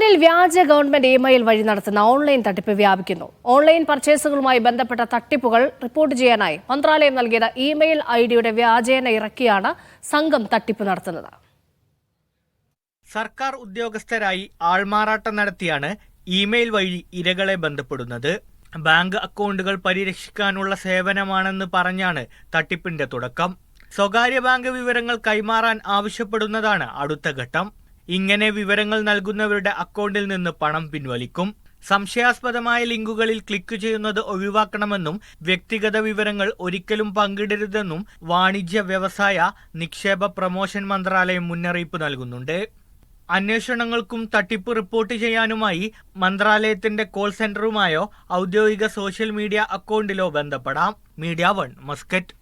ഒമാനിൽ വ്യാജ government email വഴി നടത്തുന്ന ഓൺലൈൻ തട്ടിപ്പ് വ്യാപിക്കുന്നു. ഓൺലൈൻ പർച്ചേസുകളുമായി ബന്ധപ്പെട്ട തട്ടിപ്പുകൾ റിപ്പോർട്ട് ചെയ്യാനായി മന്ത്രാലയം നൽകിയ ഇമെയിൽ ഐ ഡിയുടെ വ്യാജേന ഇറക്കിയാണ് സംഘം തട്ടിപ്പ് നടത്തുന്നത്. സർക്കാർ ഉദ്യോഗസ്ഥരായി ആൾമാറാട്ടം നടത്തിയാണ് ഇമെയിൽ വഴി ഇരകളെ ബന്ധപ്പെടുന്നത്. ബാങ്ക് അക്കൗണ്ടുകൾ പരിരക്ഷിക്കാനുള്ള സേവനമാണെന്ന് പറഞ്ഞാണ് തട്ടിപ്പിന്റെ തുടക്കം. സ്വകാര്യ ബാങ്ക് വിവരങ്ങൾ കൈമാറാൻ ആവശ്യപ്പെടുന്നതാണ് അടുത്ത ഘട്ടം. ഇങ്ങനെ വിവരങ്ങൾ നൽകുന്നവരുടെ അക്കൗണ്ടിൽ നിന്ന് പണം പിൻവലിക്കും. സംശയാസ്പദമായ ലിങ്കുകളിൽ ക്ലിക്ക് ചെയ്യുന്നത് ഒഴിവാക്കണമെന്നും വ്യക്തിഗത വിവരങ്ങൾ ഒരിക്കലും പങ്കിടരുതെന്നും വാണിജ്യ വ്യവസായ നിക്ഷേപ പ്രമോഷൻ മന്ത്രാലയം മുന്നറിയിപ്പ് നൽകുന്നുണ്ട്. അന്വേഷണങ്ങൾക്കും തട്ടിപ്പ് റിപ്പോർട്ട് ചെയ്യാനുമായി മന്ത്രാലയത്തിന്റെ കോൾ സെന്ററുമായോ ഔദ്യോഗിക സോഷ്യൽ മീഡിയ അക്കൗണ്ടിലോ ബന്ധപ്പെടാം. Media one Muscat.